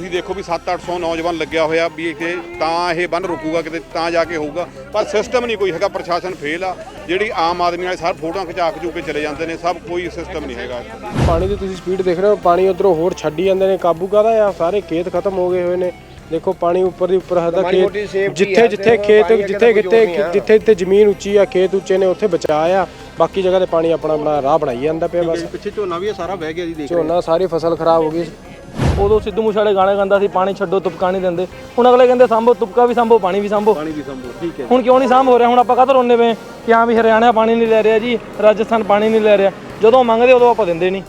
ਤੁਸੀਂ ਦੇਖੋ ਵੀ 7-800 ਨੌਜਵਾਨ ਲੱਗਿਆ ਹੋਇਆ ਵੀ ਇੱਥੇ ਤਾਂ ਇਹ ਬੰਨ ਰੁਕੂਗਾ ਕਿਤੇ ਤਾਂ ਜਾ ਕੇ ਹੋਊਗਾ। ਪਰ ਸਿਸਟਮ ਨਹੀਂ ਕੋਈ ਹੈਗਾ ਪ੍ਰਸ਼ਾਸਨ ਫੇਲ ਆ। ਜਿਹੜੀ ਆਮ ਆਦਮੀ ਵਾਲੇ ਸਾਰੇ ਫੋਟੋਆਂ ਖਿਚਾ ਖਚੂ ਕੇ ਚਲੇ ਜਾਂਦੇ ਨੇ ਸਭ ਕੋਈ ਸਿਸਟਮ ਨਹੀਂ ਹੈਗਾ। ਪਾਣੀ ਦੀ ਤੁਸੀਂ ਸਪੀਡ ਦੇਖ ਰਹੇ ਹੋ ਪਾਣੀ ਉਧਰੋਂ ਹੋਰ ਛੱਡੀ ਜਾਂਦੇ ਨੇ ਕਾਬੂ ਕਾਦਾ ਆ? ਸਾਰੇ ਖੇਤ ਖਤਮ ਹੋ ਗਏ ਹੋਏ ਨੇ। ਦੇਖੋ ਪਾਣੀ ਉੱਪਰ ਦੀ ਉੱਪਰ ਹਦਾ ਖੇਤ ਜਿੱਥੇ ਜਿੱਥੇ ਖੇਤ ਜਿੱਥੇ ਕਿਤੇ ਜਿੱਥੇ ਜਿੱਥੇ ਜ਼ਮੀਨ ਉੱਚੀ ਆ ਖੇਤ ਉੱਚੇ ਨੇ ਉੱਥੇ ਬਚਾ ਆ। ਬਾਕੀ ਜਗ੍ਹਾ ਤੇ ਪਾਣੀ ਆਪਣਾ ਆਪਣਾ ਰਾਹ ਬਣਾਈ ਜਾਂਦਾ ਪਿਆ ਬਸ। ਪਿੱਛੇ ਝੋਨਾ ਵੀ ਸਾਰਾ ਵਹਿ ਗਿਆ ਜੀ ਦੇਖ ਝੋਨਾ ਸਾਰੀ ਫਸਲ ਖਰਾਬ ਹੋ ਗਈ। ਉਦੋਂ ਸਿੱਧੂ ਮੂਸੇਵਾਲੇ ਗਾਣੇ ਗਾਉਂਦਾ ਸੀ ਪਾਣੀ ਛੱਡੋ ਤੁਪਕਾ ਨਹੀਂ ਦਿੰਦੇ। ਹੁਣ ਅਗਲੇ ਕਹਿੰਦੇ ਸੰਭੋ ਤੁਪਕਾ ਵੀ ਸੰਭੋ ਪਾਣੀ ਵੀ ਸੰਭੋ। ਪਾਣੀ ਵੀ ਸੰਭੋ ਠੀਕ ਹੈ ਹੁਣ ਕਿਉਂ ਨਹੀਂ ਸੰਭ ਹੋ ਰਿਹਾ? ਹੁਣ ਆਪਾਂ ਕਾਹਤੋਂ ਰੋਂਦੇ ਪਏ ਕਿ ਹਾਂ ਵੀ ਹਰਿਆਣਾ ਪਾਣੀ ਨਹੀਂ ਲੈ ਰਿਹਾ ਜੀ ਰਾਜਸਥਾਨ ਪਾਣੀ ਨਹੀਂ ਲੈ ਰਿਹਾ। ਜਦੋਂ ਮੰਗਦੇ ਉਦੋਂ ਆਪਾਂ ਦਿੰਦੇ ਨਹੀਂ।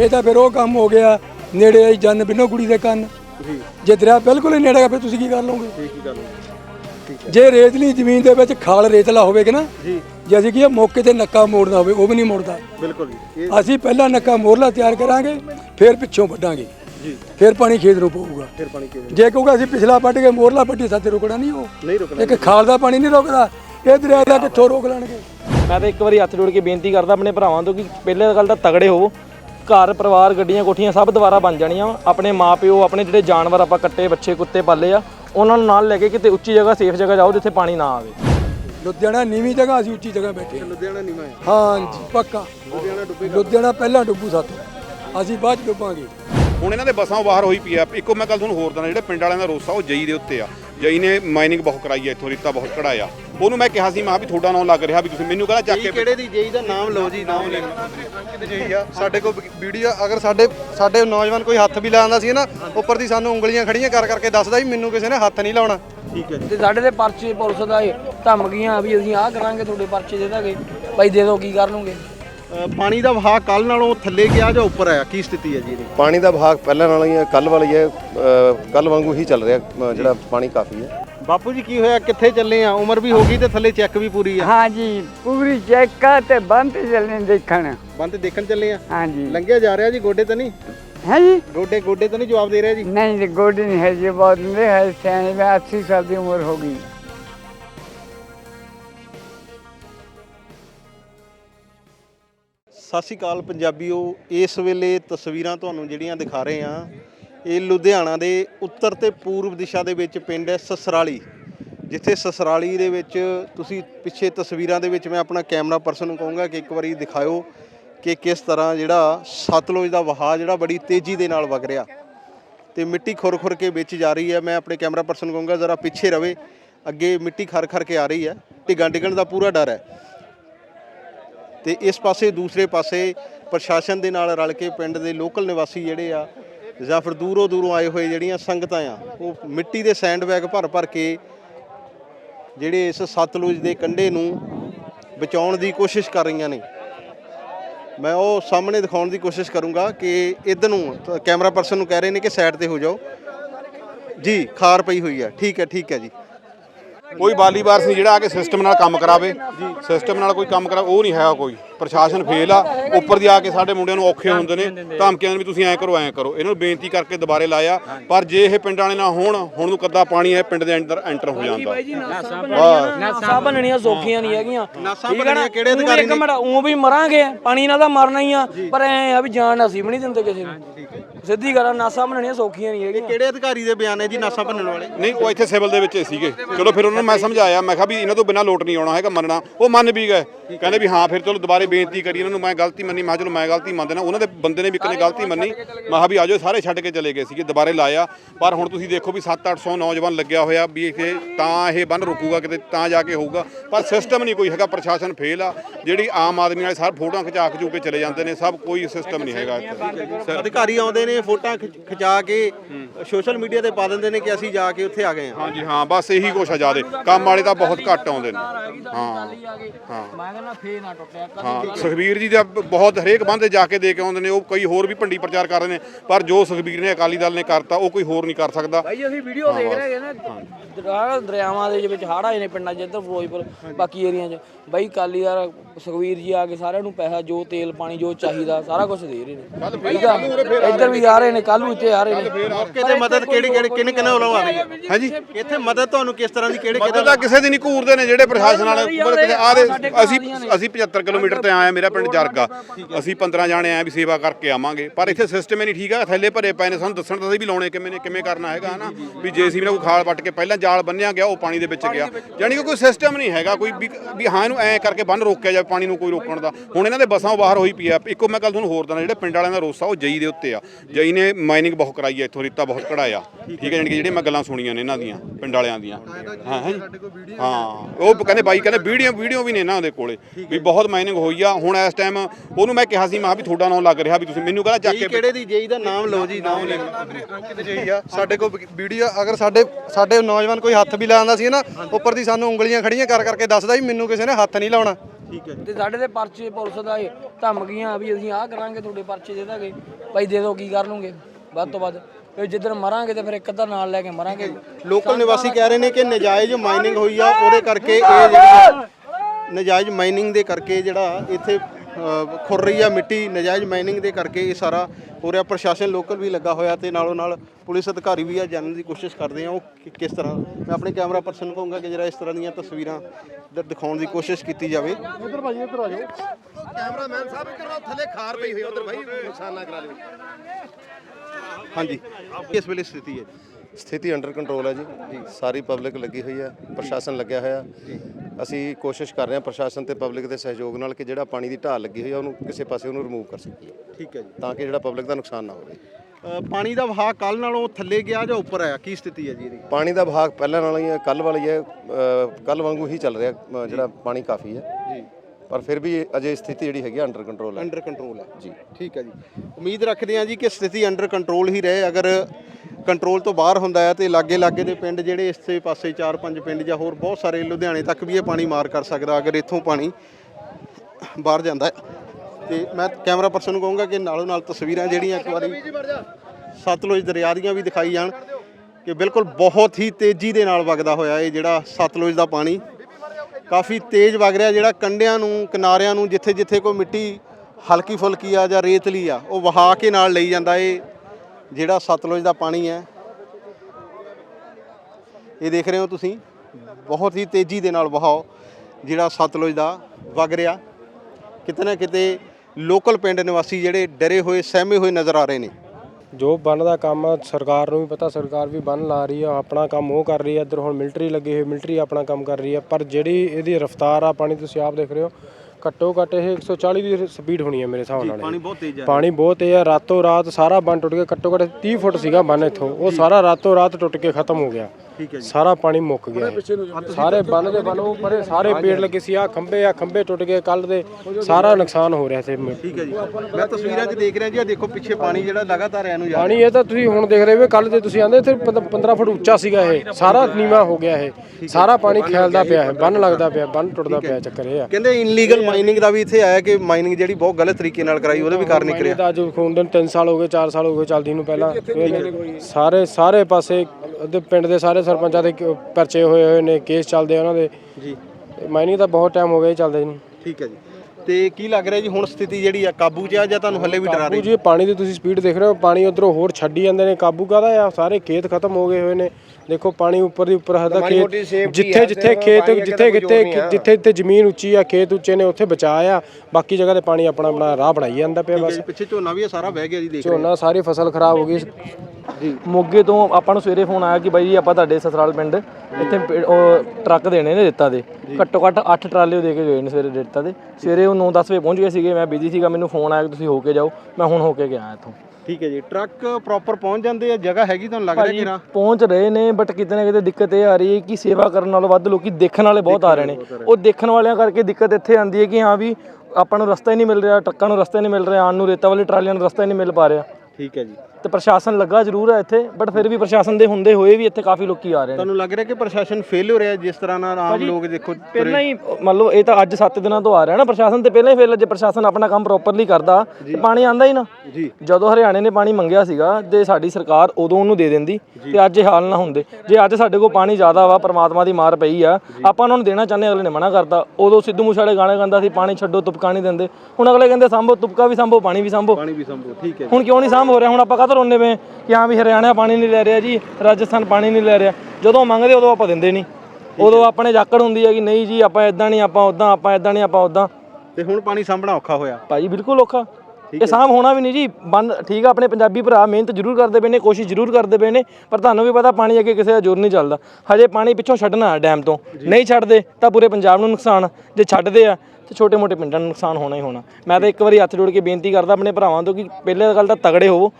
ਇਹ ਤਾਂ ਫਿਰ ਉਹ ਕੰਮ ਹੋ ਗਿਆ ਨੇੜੇ ਆਈ ਜਨ ਬਿਨੋ ਕੁੜੀ ਦੇ ਕੰਨ। ਜੀ। ਜੇ ਦਰਿਆ ਬਿਲਕੁਲ ਹੀ ਨੇੜੇ ਆ ਫਿਰ ਤੁਸੀਂ ਕੀ ਕਰ ਲਓਗੇ? ਠੀਕ ਹੀ ਗੱਲ ਹੈ। ਜੇ ਰੇਤਲੀ ਜ਼ਮੀਨ ਦੇ ਵਿੱਚ ਖਾਲ ਰੇਤਲਾ ਹੋਵੇਗਾ ਨਾ ਜੀ। ਜੇ ਅਸੀਂ ਕੀ ਆ, ਮੌਕੇ ਤੇ ਨੱਕਾ ਮੋੜਨਾ ਹੋਵੇ ਉਹ ਵੀ ਨਹੀਂ ਮੋੜਦਾ। ਬਿਲਕੁਲ ਅਸੀਂ ਪਹਿਲਾਂ ਨੱਕਾ ਮੋਰਲਾ ਤਿਆਰ ਕਰਾਂਗੇ ਫਿਰ ਪਿੱਛੋਂ ਵੱਢਾਂਗੇ। ਜੀ। ਫਿਰ ਪਾਣੀ ਖੇਤ ਨੂੰ ਪਊਗਾ। ਫਿਰ ਪਾਣੀ ਕਿਵੇਂ ਜੇ ਕਹੂਗਾ ਅਸੀਂ ਪਿਛਲਾ ਵੱਢ ਕੇ ਮੋਰਲਾ ਵੱਢੀ ਸਾਥੇ ਰੁਕਣਾ ਨਹੀਂ ਉਹ। ਨਹੀਂ ਰੁਕਣਾ ਇੱਕ ਖਾਲ ਦਾ ਪਾਣੀ ਨਹੀਂ ਰੁਕਦਾ ਇਹ ਦਰਿਆ ਦਾ ਕਿੱਥੋਂ ਰੋਕ ਲੈਣਗੇ? ਮੈਂ ਤਾਂ ਇੱਕ ਵਾਰੀ ਹੱਥ ਜੋੜ ਕੇ ਬੇਨਤੀ ਕਰਦਾ ਆਪਣੇ ਭਰਾਵਾਂ ਤੋਂ ਕਿ ਪਹਿਲੇ ਗੱਲ ਤਾਂ ਤਗੜੇ ਹੋਵੋ। ਘਰ ਪਰਿਵਾਰ ਗੱਡੀਆਂ ਕੋਠੀਆਂ ਸਭ ਦੁਬਾਰਾ ਬਣ ਜਾਣੀਆਂ। ਆਪਣੇ ਮਾਪਿਓ ਆਪਣੇ ਜਿਹੜੇ ਜਾਨਵਰ ਆਪਾਂ ਕੱਟੇ ਬੱਚੇ ਕੁੱਤੇ ਪਾਲੇ ਆ ਉਹਨਾਂ ਨੂੰ ਨਾਲ ਲੈ ਕੇ ਕਿਤੇ ਉੱਚੀ ਜਗ੍ਹਾ ਸੇਫ ਜਗ੍ਹਾ ਜਾਓ ਜਿੱਥੇ ਪਾਣੀ ਨਾ ਆਵੇ। ਲੁਧਿਆਣਾ ਨੀਵੀਂ ਜਗ੍ਹਾ ਅਸੀਂ ਉੱਚੀ ਜਗ੍ਹਾ ਬੈਠੇ ਲੁਧਿਆਣਾ ਨਹੀਂ ਮੈਂ ਹਾਂਜੀ ਪੱਕਾ। ਲੁਧਿਆਣਾ ਡੁੱਬੇ ਲੁਧਿਆਣਾ ਪਹਿਲਾਂ ਡੁੱਬੂ ਸਾਥੋਂ। ਅਸੀਂ ਬਾਅਦ ਚ ਡੁੱਬਾਂਗੇ। ਹੁਣ ਇਹਨਾਂ ਦੇ ਬੱਸਾਂ ਬਾਹਰ ਹੋਈ ਪਈ ਆ। ਇੱਕੋ ਮੈਂ ਕੱਲ ਤੁਹਾਨੂੰ ਹੋਰ ਦੱਸਣਾ ਜਿਹੜੇ ਪਿੰਡ ਵਾਲਿਆਂ ਦਾ ਰੋਸਾ ਉਹ ਜਈ ਦੇ ਉੱਤੇ ਆ। ਜਈ ਨੇ ਮਾਈਨਿੰਗ ਬਹੁਤ ਕਰਾਈ ਆ ਇੱਥੋਂ ਰੇਤਾ ਬਹੁਤ ਕਢਾਇਆ। ਉਹਨੂੰ ਮੈਂ ਕਿਹਾ ਸੀ ਮੈਂ ਵੀ ਤੁਹਾਡਾ ਨਾਮ ਲੱਗ ਰਿਹਾ ਵੀ ਤੁਸੀਂ ਮੈਨੂੰ ਕਹਿੰਦਾ ਚੱਕ ਕੇ ਕਿਹੜੇ ਦੀ? ਜੇਈ ਦਾ ਨਾਮ ਲਓ ਜੀ ਨਾਮ ਲੈ ਕਿਤੇ ਜੇਈ ਆ। ਸਾਡੇ ਕੋਲ ਵੀਡੀਓ ਅਗਰ ਸਾਡੇ ਸਾਡੇ ਨੌਜਵਾਨ ਕੋਈ ਹੱਥ ਵੀ ਲਾਉਂਦਾ ਸੀ ਨਾ ਉੱਪਰ ਦੀ ਸਾਨੂੰ ਉਂਗਲੀਆਂ ਖੜੀਆਂ ਕਰ ਕਰਕੇ ਦੱਸਦਾ ਵੀ ਮੈਨੂੰ ਕਿਸੇ ਨੇ ਹੱਥ ਨਹੀਂ ਲਾਉਣਾ। ਠੀਕ ਹੈ ਤੇ ਸਾਡੇ ਤੇ ਪਰਚੇ ਪੁਲਿਸ ਦਾ ਇਹ ਧਮਕੀਆਂ ਵੀ ਅਸੀਂ ਆਹ ਕਰਾਂਗੇ ਤੁਹਾਡੇ ਪਰਚੇ ਦੇ ਦਾਂਗੇ। ਭਾਈ ਦੇ ਦਿਓ ਕੀ ਕਰ ਲੂਗੇ ਪਾਣੀ ਦਾ ਵਹਾਅ ਕੱਲ ਨਾਲੋਂ ਥੱਲੇ ਗਿਆ ਜਾਂ ਉੱਪਰ ਆਇਆ? ਕੀ ਸਥਿਤੀ ਹੈ ਜੀ ਇਹਦੀ? ਪਾਣੀ ਦਾ ਭਾਗ ਪਹਿਲਾਂ ਨਾਲੋਂ ਹੀ ਕੱਲ ਵਾਲੀ ਹੈ ਕੱਲ ਵਾਂਗੂ ਹੀ ਚੱਲ ਰਿਹਾ ਅ, ਜਿਹੜਾ ਪਾਣੀ ਕਾਫੀ ਹੈ। ਬਾਪੂ ਜੀ ਕੀ ਹੋਇਆ? ਕਿੱਥੇ ਚੱਲੇ ਆ? ਉਮਰ ਵੀ ਹੋ ਗਈ ਤੇ ਥੱਲੇ ਚੈੱਕ ਵੀ ਪੂਰੀ ਆ? ਹਾਂਜੀ ਪੂਰੀ ਚੈੱਕ ਕਰ ਤੇ ਬੰਦ ਚੱਲਣੇ ਦੇਖਣ। ਬੰਦ ਦੇਖਣ ਚੱਲੇ ਆ? ਹਾਂਜੀ ਲੰਘਿਆ ਜਾ ਰਿਹਾ ਜੀ ਗੋਡੇ ਤਾਂ ਨਹੀਂ? ਹੈ ਜੀ? ਗੋਡੇ ਗੋਡੇ ਤਾਂ ਨਹੀਂ ਜਵਾਬ ਦੇ ਰਿਹਾ ਜੀ? ਨਹੀਂ ਜੀ ਗੋਡੀ ਨਹੀਂ ਹੈ ਜੀ ਬਹੁਤ ਨੇ ਹੈ ਸਿਆਣੇ ਮੈਂ 80 ਸਾਲ ਦੀ ਉਮਰ ਹੋ ਗਈ। ਸਤਿ ਸ਼੍ਰੀ ਅਕਾਲ ਪੰਜਾਬੀਓ, ਇਸ ਵੇਲੇ ਤਸਵੀਰਾਂ ਤੁਹਾਨੂੰ ਜਿਹੜੀਆਂ ਦਿਖਾ ਰਹੇ ਆ ਇਹ ਲੁਧਿਆਣਾ ਦੇ ਉੱਤਰ ਤੇ ਪੂਰਬ ਦਿਸ਼ਾ ਦੇ ਵਿੱਚ ਪਿੰਡ ਹੈ ਸਸਰਾਲੀ, ਜਿੱਥੇ ਸਸਰਾਲੀ ਦੇ ਵਿੱਚ ਤੁਸੀਂ ਪਿੱਛੇ ਤਸਵੀਰਾਂ ਦੇ ਵਿੱਚ ਮੈਂ ਆਪਣਾ ਕੈਮਰਾ ਪਰਸਨ ਨੂੰ ਕਹੂੰਗਾ ਕਿ ਇੱਕ ਵਾਰੀ ਦਿਖਾਇਓ ਕਿ ਕਿਸ ਤਰ੍ਹਾਂ ਜਿਹੜਾ ਸਤਲੁਜ ਦਾ ਵਹਾਅ ਜਿਹੜਾ ਬੜੀ ਤੇਜ਼ੀ ਦੇ ਨਾਲ ਵਗ ਰਿਹਾ ਤੇ ਮਿੱਟੀ ਖੁਰ ਖੁਰ ਕੇ ਵਿੱਚ ਜਾ ਰਹੀ ਹੈ। ਮੈਂ ਆਪਣੇ ਕੈਮਰਾ ਪਰਸਨ ਨੂੰ ਕਹੂੰਗਾ, ਜ਼ਰਾ ਪਿੱਛੇ ਰਵੇ, ਅੱਗੇ ਮਿੱਟੀ ਖਰ ਖਰ ਕੇ ਆ ਰਹੀ ਹੈ ਡਿੱਗਣ ਡਿੱਗਣ ਦਾ ਪੂਰਾ ਡਰ ਹੈ। ਤੇ ਇਸ ਪਾਸੇ ਦੂਸਰੇ ਪਾਸੇ ਪ੍ਰਸ਼ਾਸਨ ਦੇ ਨਾਲ ਰਲ ਕੇ ਪਿੰਡ ਦੇ ਲੋਕਲ ਨਿਵਾਸੀ ਜਿਹੜੇ ਆ ਜਾਂ ਫਿਰ ਦੂਰੋਂ ਦੂਰੋਂ ਆਏ ਹੋਏ ਜਿਹੜੀਆਂ ਸੰਗਤਾਂ ਆ, ਉਹ ਮਿੱਟੀ ਦੇ ਸੈਂਡਬੈਗ ਭਰ ਭਰ ਕੇ ਜਿਹੜੇ ਇਸ ਸਤਲੁਜ ਦੇ ਕੰਢੇ ਨੂੰ ਬਚਾਉਣ ਦੀ ਕੋਸ਼ਿਸ਼ ਕਰ ਰਹੀਆਂ ਨੇ। ਮੈਂ ਉਹ ਸਾਹਮਣੇ ਦਿਖਾਉਣ ਦੀ ਕੋਸ਼ਿਸ਼ ਕਰੂੰਗਾ ਕਿ ਇਧਰ ਨੂੰ ਕੈਮਰਾ ਪਰਸਨ ਨੂੰ ਕਹਿ ਰਹੇ ਨੇ ਕਿ ਸਾਈਡ ਤੇ ਹੋ ਜਾਓ। ਜੀ, ਖਾਰ ਪਈ ਹੋਈ ਆ ਠੀਕ ਹੈ ਠੀਕ ਹੈ ਜੀ। ਕੋਈ ਬਾਲੀ ਵਾਰਸ ਨਹੀਂ ਜਿਹੜਾ ਆ ਕੇ ਸਿਸਟਮ ਨਾਲ ਕੰਮ ਕਰਾਵੇ? ਸਿਸਟਮ ਨਾਲ ਕੋਈ ਕੰਮ ਕਰਾ ਉਹ ਨਹੀਂ ਹੈਗਾ ਕੋਈ। ਪ੍ਰਸ਼ਾਸਨ ਫੇਲ ਆ। ਉੱਪਰ ਦੀ ਆ ਕੇ ਸਾਡੇ ਮੁੰਡਿਆਂ ਨੂੰ ਔਖੇ ਹੁੰਦੇ ਨੇ। ਧਮਕੀਆਂ ਵੀ ਤੁਸੀਂ ਐਂ ਕਰੋ ਐਂ ਕਰੋ। ਇਹਨਾਂ ਨੂੰ ਬੇਨਤੀ ਕਰਕੇ ਦੁਬਾਰੇ ਲਾਇਆ। ਪਰ ਜੇ ਇਹ ਪਿੰਡ ਵਾਲੇ ਨਾ ਹੋਣ ਹੁਣ ਨੂੰ ਕੱਦਾ ਪਾਣੀ ਇਹ ਪਿੰਡ ਦੇ ਅੰਦਰ ਐਂਟਰ ਹੋ ਜਾਂਦਾ। ਨਾਸਾਂ ਬਣਨੀਆਂ ਸੌਖੀਆਂ ਨਹੀਂ ਹੈਗੀਆਂ। ਨਾਸਾਂ ਠੀਕ ਆ ਨਾ? ਬਣਨੀਆਂ ਕਿਹੜੇ ਅਧਿਕਾਰੀ ਇੱਕ ਮਿੰਟ ਉਹ ਵੀ ਮਰਾਂਗੇ। ਪਾਣੀ ਨਾਲ ਤਾਂ ਮਰਨਾ ਹੀ ਆ। ਪਰ ਐ ਆ ਵੀ ਜਾਨ ਅਸੀਂ ਵੀ ਨਹੀਂ ਦਿੰਦੇ ਕਿਸੇ ਨੂੰ। ਸਿੱਧੀ ਗੱਲ ਆ, ਨਾਸਾਂ ਬਣਨੀਆਂ ਸੌਖੀਆਂ ਨਹੀਂ ਹੈਗੀਆਂ। ਕਿਹੜੇ ਅਧਿਕਾਰੀ ਦੇ ਬਿਆਨ ਹੈ ਜੀ ਨਾਸਾ ਭੰਨਣ ਵਾਲੇ? ਨਹੀਂ ਉਹ ਇੱਥੇ ਸਿਵਲ ਦੇ ਵਿੱਚ ਹੀ ਸੀਗੇ। ਚਲੋ ਫਿਰ ਉਹਨਾਂ ਨੂੰ ਮੈਂ ਸਮਝਾਇਆ। ਮੈਂ ਕਿਹਾ ਵੀ ਇਹਨਾਂ ਤੋਂ ਬਿਨਾਂ ਲੋਟ ਨਹੀਂ ਆਉਣਾ ਹੈਗਾ ਮੰਨਣਾ। ਉਹ ਮੰਨ ਵੀ ਗਏ। ਕਹਿੰਦੇ ਵੀ ਹਾਂ ਫਿਰ ਚਲੋ ਦੁਬਾਰੇ ਬੇਨਤੀ ਕਰੀ ਇਹਨਾਂ ਨੂੰ ਮੈਂ ਗਲਤੀ ਮੰਨੀ ਮੈਂ ਚਲੋ ਮੈਂ ਗਲਤੀ ਮੰਨਦੇ ਨਾ ਉਹਨਾਂ ਦੇ ਬੰਦੇ ਨੇ ਵੀ ਇੱਕ ਨੇ ਗਲਤੀ ਮੰਨੀ ਮੈਂ ਵੀ ਆਜੋ ਸਾਰੇ ਛੱਡ ਕੇ ਚਲੇ ਗਏ ਸੀਗੇ ਦੁਬਾਰੇ ਲਾਇਆ। ਪਰ ਹੁਣ ਤੁਸੀਂ ਦੇਖੋ ਵੀ 7-800 ਨੌਜਵਾਨ ਲੱਗਿਆ ਹੋਇਆ ਵੀ ਇਹ ਤਾਂ ਇਹ ਬੰਨ ਰੁਕੂਗਾ ਕਿਤੇ ਤਾਂ ਜਾ ਕੇ ਹੋਊਗਾ। ਪਰ ਸਿਸਟਮ ਨਹੀਂ ਕੋਈ ਹੈਗਾ ਪ੍ਰਸ਼ਾਸਨ ਫੇਲ ਆ। ਜਿਹੜੀ ਆਮ ਆਦਮੀ ਵਾਲੇ ਸਾਰੇ ਫੋਟੋਆਂ ਖਿਚਾ ਖਚੂ ਕੇ ਚਲੇ ਜਾਂਦੇ ਨੇ ਸਭ ਕੋਈ ਸਿਸਟਮ ਨਹੀਂ ਹੈਗਾ ਇੱਥੇ। ਅਧਿਕਾਰੀ ਆਉਂਦੇ ਨੇ ਫੋਟੋਆਂ ਖਿਚ- ਕੇ ਸੋਸ਼ਲ ਮੀਡੀਆ ਤੇ ਪਾ ਦਿੰਦੇ ਨੇ ਕਿ ਅਸੀਂ ਜਾ ਕੇ ਉੱਥੇ ਆ ਗਏ ਹਾਂ। ਹਾਂਜੀ ਹਾਂ ਬਸ ਇਹੀ ਕੁਛ ਆ ਜਿਆਦੇ। ਕੰਮ ਵਾਲੇ ਤਾਂ ਬਹੁਤ ਘੱਟ ਆਉਂਦੇ ਨੇ। ਹਾਂ ਹਾਂ। ਮੈਂ ਕਹਿੰਦਾ ਫੇਰ ਨਾ ਟੁੱਟਿਆ। ਹਾਂ ਸੁਖਬੀਰ ਜੀ ਦਾ ਬਹੁਤ ਹਰੇਕ ਬੰਦੇ ਜਾ ਕੇ ਦੇ ਕੇ ਆਉਂਦੇ ਨੇ ਉਹ ਕਈ ਹੋਰ ਵੀ ਭੰਡੀ ਪ੍ਰਚਾਰ ਕਰ ਰਹੇ ਨੇ ਪਰ ਜੋ ਸੁਖਬੀਰ ਨੇ ਅਕਾਲੀ ਦਲ ਨੇ ਕਰਤਾ ਉਹ ਕੋਈ ਹੋਰ ਨਹੀਂ ਕਰ ਸਕਦਾ। ਭਾਈ ਅਸੀਂ ਵੀਡੀਓ ਦੇਖ ਰਹੇ ਹੈਗੇ ਨਾ ਦਰਿਆ- ਦਰਿਆਵਾਂ ਦੇ ਵਿੱਚ ਹੜ੍ਹ ਆਏ ਨੇ ਪਿੰਡਾਂ 'ਚ ਇੱਧਰ ਫਿਰੋਜ਼ਪੁਰ ਬਾਕੀ ਏਰੀਆ 'ਚ। ਬਾਈ ਕਾਲੀ ਦਾ ਸੁਖਵੀਰ ਜੀ ਆ ਕੇ ਸਾਰਿਆਂ ਨੂੰ ਪੈਸਾ ਜੋ ਤੇਲ ਪਾਣੀ ਜੋ ਚਾਹੀਦਾ ਸਾਰਾ ਕੁਝ ਦੇ ਰਹੇ ਨੇ। ਠੀਕ ਆ? ਇੱਧਰ ਵੀ ਆ ਰਹੇ ਨੇ ਕੱਲ ਨੂੰ ਇੱਥੇ ਆ ਰਹੇ ਨੇ। ਮੌਕੇ ਤੇ ਮਦਦ ਕਿਹੜੀ ਕਿਹੜੀ ਕਿਹਨੇ ਕਿਹਨੇ ਵੱਲੋਂ ਆ ਰਹੀ ਹੈ। ਹਾਂਜੀ ਇੱਥੇ ਮਦਦ ਤੁਹਾਨੂੰ ਕਿਸ ਤਰ੍ਹਾਂ ਦੀ ਕਿਹੜੇ ਕਿਹੜੇ ਮਦਦ ਤਾਂ ਕਿਸੇ ਦੀ ਨਹੀਂ ਘੂਰਦੇ ਨੇ ਜਿਹੜੇ ਪ੍ਰਸ਼ਾਸਨ ਵਾਲੇ ਆ ਦੇ ਅਸੀਂ ਅਸੀਂ 75 ਕਿਲੋਮੀਟਰ ਤੇ ਆਏ ਆ ਮੇਰਾ ਪਿੰਡ ਜਰਗਾ। ਅਸੀਂ 15 ਜਾਣੇ ਆਏ ਵੀ ਸੇਵਾ ਕਰਕੇ ਆਵਾਂਗੇ। ਪਰ ਇੱਥੇ ਸਿਸਟਮ ਹੀ ਨਹੀਂ ਠੀਕ ਆ ਥੈਲੇ ਭਰੇ ਪਏ ਨੇ। ਸਾਨੂੰ ਦੱਸਣ ਤਾਂ ਸੀ ਵੀ ਲਾਉਣੇ ਕਿਵੇਂ ਨੇ ਕਿਵੇਂ ਕਰਨਾ ਹੈਗਾ ਹਨਾ? ਵੀ ਜੇਸੀਬੀ ਨਾਲ ਕੋਈ ਖਾਲ ਪੱਟ ਕੇ ਪਹਿਲਾਂ ਜਾਲ ਬੰਨਿਆ ਗਿਆ ਉਹ ਪਾਣੀ ਦੇ ਵਿੱਚ ਗਿਆ। ਯਾਨੀ ਕਿ ਕੋਈ ਸਿਸਟਮ ਨਹੀਂ ਹੈਗਾ ਕੋਈ ਵੀ ਹਾਂ ਇਹਨੂੰ ਐ ਕਰਕੇ ਬੰਨ ਰੋਕਿਆ ਜਾਵੇ ਪਾਣੀ ਨੂੰ ਕੋਈ ਰੋਕਣ ਦਾ। ਹੁਣ ਇਹਨਾਂ ਦੇ ਬੱਸਾਂ ਬਾਹਰ ਹੋਈ ਪਈ ਆ। ਇੱਕੋ ਮੈਂ ਕੱਲ ਤੁਹਾਨੂੰ ਹੋਰ ਦੱਸਣਾ ਜਿਹੜੇ ਪਿੰਡ ਵਾਲਿਆਂ ਦਾ ਰੋਸਾ ਉਹ ਜਈ ਦੇ ਉੱਤੇ ਆ। ਜਈ ਨੇ ਮਾਈਨਿੰਗ ਬਹੁਤ ਕਰਾਈ ਆ ਇੱਥੋਂ ਰੇਤਾ ਬਹੁਤ ਕਢਾਇਆ। ਠੀਕ ਹੈ ਯਾਨੀ ਕਿ ਜਿਹੜੀਆਂ ਮੈਂ ਗੱਲਾਂ ਸੁਣੀਆਂ ਨੇ ਇਹਨਾਂ ਦੀਆਂ ਪਿੰਡ ਵਾਲਿਆਂ ਦੀਆਂ। ਹਾਂ ਹੈ? ਹਾਂ ਉਹ ਕਹਿੰਦੇ ਬਾਈ ਕਹਿੰਦੇ ਵੀਡੀਓ ਵੀਡੀਓ ਵੀ ਨੇ ਇਹਨਾਂ ਦੇ ਕੋਲੇ। ਵੀ ਬਹੁਤ ਮਾਈਨਿੰਗ ਹੋਈ ਆ ਹੁਣ ਇਸ ਟਾਈਮ ਉਹਨੂੰ ਮੈਂ ਕਿਹਾ ਸੀ ਮੈਂ ਵੀ ਤੁਹਾਡਾ ਨਾਮ ਲੱਗ ਰਿਹਾ ਵੀ ਤੁਸੀਂ ਮੈਨੂੰ ਕਹਿੰਦਾ ਚੱਕ ਕੇ ਕਿਹੜੇ ਦੀ ਜੇਈ ਦਾ ਨਾਮ ਲਓ ਜੀ ਨਾਮ ਲਿਖ ਅੰਕਿਤ ਜਈ ਆ ਸਾਡੇ ਕੋਲ ਵੀਡੀਓ ਅਗਰ ਸਾਡੇ ਸਾਡੇ ਨੌਜਵਾਨ ਕੋਈ ਹੱਥ ਵੀ ਲਾਉਂਦਾ ਸੀ ਨਾ ਉੱਪਰ ਦੀ ਸਾਨੂੰ ਉਂਗਲੀਆਂ ਖੜੀਆਂ ਕਰ ਕਰਕੇ ਦੱਸਦਾ ਵੀ ਮੈਨੂੰ ਕਿਸੇ ਨੇ ਹੱਥ ਨਹੀਂ ਲਾਉਣਾ। ਠੀਕ ਹੈ ਤੇ ਸਾਡੇ ਤੇ ਪਰਚੇ ਪੁਲਿਸ ਦਾ ਇਹ ਧਮਕੀਆਂ ਵੀ ਅਸੀਂ ਆਹ ਕਰਾਂਗੇ ਤੁਹਾਡੇ ਪਰਚੇ ਦੇ ਦਾਂਗੇ। ਭਾਈ ਦੇ ਦਿਓ ਕੀ ਕਰ ਲੂਗੇ? ਵੱਧ ਤੋਂ ਵੱਧ। ਫਿਰ ਜਿੱਦਣ ਮਰਾਂਗੇ ਤੇ ਫਿਰ ਇੱਕ ਅੱਧਾ ਨਾਲ ਲੈ ਕੇ ਮਰਾਂਗੇ। ਲੋਕਲ ਨਿਵਾਸੀ ਕਹਿ ਰਹੇ ਨੇ ਕਿ ਨਜਾਇਜ਼ ਮਾਈਨਿੰਗ ਹੋਈ ਆ ਉਹਦੇ ਕਰਕੇ ਇਹ ਨਜਾਇਜ਼ ਮਾਈਨਿੰਗ ਦੇ ਕਰਕੇ ਜਿਹੜਾ ਇੱਥੇ ਖੁਰ ਰਹੀ ਆ ਮਿੱਟੀ ਨਜਾਇਜ਼ ਮਾਈਨਿੰਗ ਦੇ ਕਰਕੇ ਇਹ ਸਾਰਾ ਹੋ ਰਿਹਾ। ਪ੍ਰਸ਼ਾਸਨ ਲੋਕਲ ਵੀ ਲੱਗਾ ਹੋਇਆ ਤੇ ਨਾਲੋਂ ਨਾਲ ਪੁਲਿਸ ਅਧਿਕਾਰੀ ਵੀ ਆ ਜਾਣਨ ਦੀ ਕੋਸ਼ਿਸ਼ ਕਰਦੇ ਆ ਉਹ ਕਿ- ਕਿਸ ਤਰ੍ਹਾਂ। ਮੈਂ ਆਪਣੇ ਕੈਮਰਾ ਪਰਸਨ ਨੂੰ ਕਹੂੰਗਾ ਕਿ ਜਿਹੜਾ ਇਸ ਤਰ੍ਹਾਂ ਦੀਆਂ ਤਸਵੀਰਾਂ ਦ- ਦਿਖਾਉਣ ਦੀ ਕੋਸ਼ਿਸ਼ ਕੀਤੀ ਜਾਵੇ। ਇੱਧਰ ਭਾਜੀ ਇੱਧਰ ਆ ਜਾਓ। ਕੈਮਰਾਮੈਨ ਸਾਹਿਬ ਕਰੋ ਥੱਲੇ ਖਾਰ ਪਈ ਹੋਈ ਉਧਰ ਭਾਈ ਨੁਕਸਾਨ ਨਾ ਕਰਾ ਲਵੇ ਹਾਂਜੀ ਇਸ ਵੇਲੇ ਸਥਿਤੀ ਹੈ? ਸਥਿਤੀ ਅੰਡਰ ਕੰਟਰੋਲ ਹੈ ਜੀ। ਸਾਰੀ ਪਬਲਿਕ ਲੱਗੀ ਹੋਈ ਹੈ ਪ੍ਰਸ਼ਾਸਨ ਲੱਗਿਆ ਹੋਇਆ। ਅਸੀਂ ਕੋਸ਼ਿਸ਼ ਕਰ ਰਹੇ ਹਾਂ ਪ੍ਰਸ਼ਾਸਨ ਤੇ ਪਬਲਿਕ ਦੇ ਸਹਿਯੋਗ ਨਾਲ ਕਿ ਜਿਹੜਾ ਪਾਣੀ ਦੀ ਢਾਲ ਲੱਗੀ ਹੋਈ ਹੈ ਉਹਨੂੰ ਕਿਸੇ ਪਾਸੇ ਉਹਨੂੰ ਰਿਮੂਵ ਕਰ ਸਕੀਏ। ਠੀਕ ਹੈ ਜੀ। ਤਾਂ ਕਿ ਜਿਹੜਾ ਪਬਲਿਕ ਦਾ ਨੁਕਸਾਨ ਨਾ ਹੋਵੇ। ਪਾਣੀ ਦਾ ਵਹਾਅ ਕੱਲ ਨਾਲੋਂ ਥੱਲੇ ਗਿਆ ਜਾਂ ਉੱਪਰ ਆਇਆ? ਕੀ ਸਥਿਤੀ ਹੈ ਜੀ ਇਹਦੀ? ਪਾਣੀ ਦਾ ਵਹਾਅ ਪਹਿਲਾਂ ਨਾਲੋਂ ਹੀ ਕੱਲ ਵਾਲੀ ਹੈ। ਕੱਲ ਵਾਂਗੂ ਹੀ ਚੱਲ ਰਿਹਾ ਜਿਹੜਾ ਪਾਣੀ ਕਾਫੀ ਹੈ। ਜੀ। ਪਰ ਫਿਰ ਵੀ ਅਜੇ ਸਥਿਤੀ ਜਿਹੜੀ ਹੈਗੀ ਅੰਡਰ ਕੰਟਰੋਲ ਹੈ। ਅੰਡਰ ਕੰਟਰੋਲ ਹੈ। ਜੀ। ਠੀਕ ਹੈ ਜੀ। ਉਮੀਦ ਰੱਖਦੇ ਹਾਂ ਜੀ ਕਿ ਸਥਿਤੀ ਅੰਡਰ ਕੰਟਰੋਲ ਹੀ ਰਹੇ। ਅਗਰ ਕੰਟਰੋਲ ਤੋਂ ਬਾਹਰ ਹੁੰਦਾ ਹੈ ਤੇ ਲਾਗੇ ਲਾਗੇ ਦੇ ਪਿੰਡ ਜਿਹੜੇ ਇਸੇ ਪਾਸੇ 4-5 ਪਿੰਡ ਜਾਂ ਹੋਰ ਬਹੁਤ ਸਾਰੇ ਲੁਧਿਆਣੇ ਤੱਕ ਵੀ ਇਹ ਪਾਣੀ ਮਾਰ ਕਰ ਸਕਦਾ ਅਗਰ ਇੱਥੋਂ ਪਾਣੀ ਬਾਹਰ ਜਾਂਦਾ ਹੈ। ਤੇ ਮੈਂ ਕੈਮਰਾ ਪਰਸਨ ਨੂੰ ਕਹੂੰਗਾ ਕਿ ਨਾਲੋਂ ਨਾਲ ਤਸਵੀਰਾਂ ਜਿਹੜੀਆਂ ਇੱਕ ਵਾਰੀ ਸਤਲੁਜ ਦਰਿਆ ਦੀਆਂ ਵੀ ਦਿਖਾਈ ਜਾਣ ਕਿ ਬਿਲਕੁਲ ਬਹੁਤ ਹੀ ਤੇਜ਼ੀ ਦੇ ਨਾਲ ਵਗਦਾ ਹੋਇਆ ਇਹ ਜਿਹੜਾ ਸਤਲੁਜ ਦਾ ਪਾਣੀ। ਕਾਫੀ ਤੇਜ਼ ਵਗ ਰਿਹਾ ਜਿਹੜਾ ਕੰਢਿਆਂ ਨੂੰ, ਕਿਨਾਰਿਆਂ ਨੂੰ ਜਿੱਥੇ ਜਿੱਥੇ ਕੋਈ ਮਿੱਟੀ ਹਲਕੀ ਫੁਲਕੀ ਆ ਜਾਂ ਰੇਤਲੀ ਆ, ਉਹ ਵਹਾ ਕੇ ਨਾਲ ਲਈ ਜਾਂਦਾ ਏ ਜਿਹੜਾ ਸਤਲੁਜ ਦਾ ਪਾਣੀ ਹੈ ਇਹ ਦੇਖ ਰਹੇ ਹੋ ਤੁਸੀਂ? ਬਹੁਤ ਹੀ ਤੇਜ਼ੀ ਦੇ ਨਾਲ ਵਹਾਓ ਜਿਹੜਾ ਸਤਲੁਜ ਦਾ ਵਗ ਰਿਹਾ। ਕਿਤੇ ਨਾ ਕਿਤੇ ਲੋਕਲ ਪਿੰਡ ਨਿਵਾਸੀ ਜਿਹੜੇ ਡਰੇ ਹੋਏ ਸਹਿਮੇ ਹੋਏ ਨਜ਼ਰ ਆ ਰਹੇ ਨੇ। ਜੋ ਬੰਨ ਦਾ ਕੰਮ ਆ, ਸਰਕਾਰ ਨੂੰ ਵੀ ਪਤਾ ਸਰਕਾਰ ਵੀ ਬੰਨ ਲਾ ਰਹੀ ਆ ਆਪਣਾ ਕੰਮ ਉਹ ਕਰ ਰਹੀ ਆ। ਇੱਧਰ ਹੁਣ ਮਿਲਟਰੀ ਲੱਗੀ ਹੋਈ ਮਿਲਟਰੀ ਆਪਣਾ ਕੰਮ ਕਰ ਰਹੀ ਆ। ਪਰ ਜਿਹੜੀ ਇਹਦੀ ਰਫ਼ਤਾਰ ਆ ਪਾਣੀ ਤੁਸੀਂ ਆਪ ਦੇਖ ਰਹੇ ਹੋ ਘੱਟੋ ਘੱਟ ਇਹ 140 ਦੀ ਸਪੀਡ ਹੋਣੀ ਹੈ ਮੇਰੇ ਹਿਸਾਬ ਨਾਲ ਪਾਣੀ। ਬਹੁਤ ਤੇਜ਼ ਆ। ਪਾਣੀ ਬਹੁਤ ਤੇਜ਼ ਆ ਰਾਤੋਂ ਰਾਤ ਸਾਰਾ ਬੰਨ ਟੁੱਟ ਗਿਆ ਘੱਟੋ ਘੱਟ 30 ਫੁੱਟ ਸੀਗਾ ਬੰਨ ਇੱਥੋਂ। ਉਹ ਸਾਰਾ ਰਾਤੋਂ ਰਾਤ ਟੁੱਟ ਕੇ ਖਤਮ ਹੋ ਗਿਆ। ਠੀਕ ਹੈ ਜੀ। ਸਾਰਾ ਪਾਣੀ ਮੁੱਕ ਗਿਆ। ਸਾਰੇ ਬੰਨ ਦੇ ਬੰਨ ਉਹ ਪਰੇ ਸਾਰੇ ਪੇੜ ਲੱਗੇ ਸੀ ਆ ਖੰਭੇ ਆ ਖੰਭੇ ਟੁੱਟ ਗਏ ਕੱਲ ਦੇ ਸਾਰਾ ਨੁਕਸਾਨ ਹੋ ਰਿਹਾ ਸੀ ਠੀਕ ਹੈ ਜੀ। ਮੈਂ ਤਸਵੀਰਾਂ 'ਚ ਦੇਖ ਰਿਹਾ ਜੀ ਆ ਦੇਖੋ ਪਿੱਛੇ ਪਾਣੀ ਜਿਹੜਾ ਲਗਾਤਾਰ ਐਨੂੰ ਜਾ ਪਾਣੀ ਇਹ ਤਾਂ ਤੁਸੀਂ ਹੁਣ ਦੇਖ ਰਹੇ ਹੋ ਕੱਲ ਤੇ ਤੁਸੀਂ ਆਂਦੇ ਇੱਥੇ 15 ਫੁੱਟ ਉੱਚਾ ਸੀਗਾ ਇਹ। ਸਾਰਾ ਨੀਵਾ ਹੋ ਗਿਆ ਇਹ। ਸਾਰਾ ਪਾਣੀ ਖੈਲਦਾ ਪਿਆ ਹੈ ਬੰਨ ਲੱਗਦਾ ਪਿਆ ਬੰਨ ਟੁੱਟਦਾ ਪਿਆ ਚੱਕਰ ਇਹ ਆ। ਕਹਿੰਦੇ ਇਨਲੀਗਲ ਮਾਈਨਿੰਗ ਦਾ ਵੀ ਇੱਥੇ ਆਇਆ ਕਿ ਮਾਈਨਿੰਗ ਜਿਹੜੀ ਬਹੁਤ ਗਲਤ ਤਰੀਕੇ ਨਾਲ ਕਰਾਈ ਉਹਦੇ ਵੀ ਕਾਰਨ ਨਿਕਲਿਆ। ਤਾਂ ਅੱਜ ਖੂਨ ਦਿਨ 3 ਸਾਲ ਹੋ ਗਏ 4 ਸਾਲ ਹੋ ਗਏ ਚੱਲਦੀ ਨੂੰ ਪਹਿਲਾਂ। ਸਾਰੇ ਸਾਰੇ ਪਾਸੇ ਉਹਦੇ ਪਿੰਡ ਦੇ ਸਾਰੇ ਸਰਪੰਚਾਂ ਦੇ ਕ- ਪਰਚੇ ਹੋਏ ਹੋਏ ਨੇ ਕੇਸ ਚੱਲਦੇ ਆ ਉਹਨਾਂ ਦੇ। ਜੀ। ਮਾਈਨਿੰਗ ਤਾਂ ਬਹੁਤ ਟਾਈਮ ਹੋ ਗਿਆ ਜੀ ਚੱਲਦੇ ਨੂੰ ਠੀਕ ਹੈ ਜੀ। ਤੇ ਕੀ ਲੱਗ ਰਿਹਾ ਜੀ ਹੁਣ ਸਥਿਤੀ ਜਿਹੜੀ ਆ ਕਾਬੂ 'ਚ ਆ ਜਾਂ ਤੁਹਾਨੂੰ ਹੱਲੇ ਵੀ ਡਰਾ ਕਾਬੂ ਰਹੀ? ਜੀ ਪਾਣੀ ਦੀ ਤੁਸੀਂ ਸਪੀਡ ਦੇਖ ਰਹੇ ਹੋ ਪਾਣੀ ਉਧਰੋਂ ਹੋਰ ਛੱਡੀ ਜਾਂਦੇ ਨੇ। ਕਾਬੂ ਕਾਦਾ ਆ? ਸਾਰੇ ਖੇਤ ਖਤਮ ਹੋ ਗਏ ਹੋਏ ਨੇ। ਦੇਖੋ ਪਾਣੀ ਉੱਪਰ ਦੀ ਉੱਪਰ ਹਦਾ ਖੇਤ ਜਿੱਥੇ ਜਿੱਥੇ ਖੇਤ ਜਿੱਥੇ ਕਿਤੇ ਜਿੱਥੇ ਜਿੱਥੇ ਜ਼ਮੀਨ ਉੱਚੀ ਆ ਖੇਤ ਉੱਚੇ ਨੇ ਉੱਥੇ ਬਚਾ ਆ। ਬਾਕੀ ਜਗ੍ਹਾ ਤੇ ਪਾਣੀ ਆਪਣਾ ਆਪਣਾ ਰਾਹ ਬਣਾਈ ਜਾਂਦਾ ਪਿਆ ਬਸ। ਪਿੱਛੇ ਝੋਨਾ ਵੀ ਆ ਸਾਰਾ ਵਹਿ ਗਿਆ ਜੀ ਦੇਖ ਝੋਨਾ ਸਾਰੀ ਫਸਲ ਖਰਾਬ ਹੋ ਗਈ। ਮੋਗੇ ਤੋਂ ਆਪਾਂ ਨੂੰ ਸਵੇਰੇ ਫੋਨ ਆਇਆ ਕਿ ਬਾਈ ਜੀ ਆਪਾਂ ਤੁਹਾਡੇ ਸਸਰਾਲ ਪਿੰਡ ਇੱਥੇ ਪੇ- ਉਹ ਟਰੱਕ ਦੇਣੇ ਨੇ ਰੇਤਾ ਦੇ। ਘੱਟੋ ਘੱਟ 8 ਟਰਾਲੇ ਉਹ ਦੇ ਕੇ ਗਏ ਨੇ ਸਵੇਰੇ ਰੇਤਾ ਦੇ। ਸਵੇਰੇ ਉਹ 9-10 ਵਜੇ ਪਹੁੰਚ ਗਏ ਸੀਗੇ ਮੈਂ ਬਿਜ਼ੀ ਸੀਗਾ ਮੈਨੂੰ ਫੋਨ ਆਇਆ ਕਿ ਤੁਸੀਂ ਹੋ ਕੇ ਜਾਓ। ਮੈਂ ਹੁਣ ਹੋ ਕੇ ਗਿਆ ਇੱਥੋਂ। ਠੀਕ ਹੈ ਜੀ। ਟਰੱਕ ਪ੍ਰੋਪਰ ਪਹੁੰਚ ਜਾਂਦੇ ਆ? ਜਗ੍ਹਾ ਹੈਗੀ ਤੁਹਾਨੂੰ ਲੱਗ ਰਿਹਾ ਕਿ ਨਾ ਪਹੁੰਚ ਰਹੇ ਨੇ ਬਟ ਕਿਤੇ ਨਾ ਕਿਤੇ ਦਿੱਕਤ ਇਹ ਆ ਰਹੀ ਹੈ ਕਿ ਸੇਵਾ ਕਰਨ ਨਾਲੋਂ ਵੱਧ ਲੋਕੀ ਦੇਖਣ ਵਾਲੇ ਬਹੁਤ ਆ ਰਹੇ ਨੇ। ਉਹ ਦੇਖਣ ਵਾਲਿਆਂ ਕਰਕੇ ਦਿੱਕਤ ਇੱਥੇ ਆਉਂਦੀ ਹੈ ਕਿ ਹਾਂ ਵੀ ਆਪਾਂ ਨੂੰ ਰਸਤਾ ਹੀ ਨਹੀਂ ਮਿਲ ਰਿਹਾ ਟਰੱਕਾਂ ਨੂੰ ਰਸਤਾ ਹੀ ਨਹੀਂ ਮਿਲ ਰਿਹਾ ਆਉਣ ਨੂੰ ਰੇਤਾ ਵਾਲੀ ਟਰਾਲੀਆਂ ਨੂੰ ਰਸਤਾ ਹੀ ਨਹੀਂ ਮਿਲ ਪਾ ਰਿਹਾ। ਠੀਕ ਹੈ ਜੀ। ਤੇ ਪ੍ਰਸ਼ਾਸਨ ਲੱਗਾ ਜ਼ਰੂਰ ਹੈ ਇੱਥੇ ਬਟ ਫਿਰ ਵੀ ਪ੍ਰਸ਼ਾਸਨ ਦੇ ਹੁੰਦੇ ਹੋਏ ਵੀ ਇੱਥੇ ਕਾਫੀ ਲੋਕੀ ਆ ਰਹੇ ਨੇ। ਤੁਹਾਨੂੰ ਲੱਗ ਰਿਹਾ ਕਿ ਪ੍ਰਸ਼ਾਸਨ ਫੇਲ ਹੋ ਰਿਹਾ ਜਿਸ ਤਰ੍ਹਾਂ ਨਾਲ ਆਮ ਲੋਕ ਦੇਖੋ ਪਹਿਲਾਂ ਹੀ ਮੰਨ ਲਓ ਇਹ ਤਾਂ ਅੱਜ 7 ਦਿਨਾਂ ਤੋਂ ਆ ਰਿਹਾ ਨਾ ਪ੍ਰਸ਼ਾਸਨ ਤੇ ਪਹਿਲਾਂ ਹੀ ਫੇਲ ਜੇ ਪ੍ਰਸ਼ਾਸਨ ਆਪਣਾ ਕੰਮ ਪ੍ਰੋਪਰਲੀ ਕਰਦਾ ਤੇ ਪਾਣੀ ਆਂਦਾ ਹੀ ਨਾ। ਜੀ। ਜਦੋਂ ਹਰਿਆਣੇ ਨੇ ਪਾਣੀ ਮੰਗਿਆ ਸੀਗਾ ਤੇ ਸਾਡੀ ਸਰਕਾਰ ਉਦੋਂ ਉਹਨੂੰ ਦੇ ਦਿੰਦੀ ਤੇ ਅੱਜ ਇਹ ਹਾਲ ਨਾ ਹੁੰਦੇ। ਜੇ ਅੱਜ ਸਾਡੇ ਕੋਲ ਪਾਣੀ ਜ਼ਿਆਦਾ ਵਾ ਪਰਮਾਤਮਾ ਦੀ ਮਾਰ ਪਈ ਆ ਆਪਾਂ ਉਹਨਾਂ ਨੂੰ ਦੇਣਾ ਚਾਹੁੰਦੇ ਅਗਲੇ ਨੇ ਮਨਾ ਕਰਤਾ। ਉਦੋਂ ਸਿੱਧੂ ਮੂਸੇ ਵਾਲੇ ਗਾਣੇ ਗਾਉਂਦਾ ਸੀ ਪਾਣੀ ਛੱਡੋ ਤੁਪਕਾ ਨਹੀਂ ਦਿੰਦੇ। ਹੁਣ ਅਗਲੇ ਕਹਿੰਦੇ ਸੰਭੋ ਤੁਪਕਾ ਵੀ ਸੰਭੋ ਪਾਣੀ ਵੀ ਸੰਭੋ। ਪਾਣੀ ਵੀ ਸੰਭੋ ਠੀਕ ਹੈ ਹੁਣ ਕਿਉਂ ਨਹੀਂ ਸੰਭ ਹੋ ਰਿਹਾ? ਹੁਣ ਆਪਾਂ ਕਾਹਤੋਂ ਰੋਂਦੇ ਪਏ ਕਿ ਹਾਂ ਵੀ ਹਰਿਆਣਾ ਪਾਣੀ ਨਹੀਂ ਲੈ ਰਿਹਾ ਜੀ ਰਾਜਸਥਾਨ ਪਾਣੀ ਨਹੀਂ ਲੈ ਰਿਹਾ। ਜਦੋਂ ਮੰਗਦੇ ਉਦੋਂ ਆਪਾਂ ਦਿੰਦੇ ਨਹੀਂ। ਉਦੋਂ ਆਪਣੇ ਜਾਕੜ ਹੁੰਦੀ ਹੈ ਕਿ ਨਹੀਂ ਜੀ ਆਪਾਂ ਇਦਾਂ ਨਹੀਂ ਆਪਾਂ ਉਦਾਂ ਆਪਾਂ ਇਦਾਂ ਨਹੀਂ ਆਪਾਂ ਉਦਾਂ ਤੇ ਹੁਣ ਪਾਣੀ ਸਾਂਭਣਾ ਔਖਾ ਹੋਇਆ। ਭਾਜੀ ਬਿਲਕੁਲ ਔਖਾ। ਇਹ ਸਾਂਭ ਹੋਣਾ ਵੀ ਨਹੀਂ ਜੀ। ਬੰਦ ਠੀਕ ਆ ਆਪਣੇ ਪੰਜਾਬੀ ਭਰਾ ਮਿਹਨਤ ਜ਼ਰੂਰ ਕਰਦੇ ਪਏ ਨੇ ਕੋਸ਼ਿਸ਼ ਜ਼ਰੂਰ ਕਰਦੇ ਪਏ ਨੇ ਪਰ ਤੁਹਾਨੂੰ ਵੀ ਪਤਾ ਪਾਣੀ ਅੱਗੇ ਕਿਸੇ ਦਾ ਜ਼ੋਰ ਨਹੀਂ ਚੱਲਦਾ। ਹਜੇ ਪਾਣੀ ਪਿੱਛੋਂ ਛੱਡਣਾ ਡੈਮ ਤੋਂ। ਨਹੀਂ ਛੱਡਦੇ ਤਾਂ ਪੂਰੇ ਪੰਜਾਬ ਨੂੰ ਨੁਕਸਾਨ। ਜੇ ਛੱਡਦੇ ਆ ਤੇ ਛੋਟੇ-ਮੋਟੇ ਪਿੰਡਾਂ ਨੂੰ ਨੁਕਸਾਨ ਹੋਣਾ ਹੀ ਹੋਣਾ। ਮੈਂ ਤਾਂ ਇੱਕ ਵਾਰੀ ਹੱਥ ਜੋੜ ਕੇ ਬੇਨਤੀ ਕਰਦਾ ਆਪਣੇ ਭਰਾਵਾਂ ਤੋਂ ਕਿ ਪਹਿਲੇ ਗੱਲ ਤਾਂ ਤਗੜੇ ਹੋਵੋ।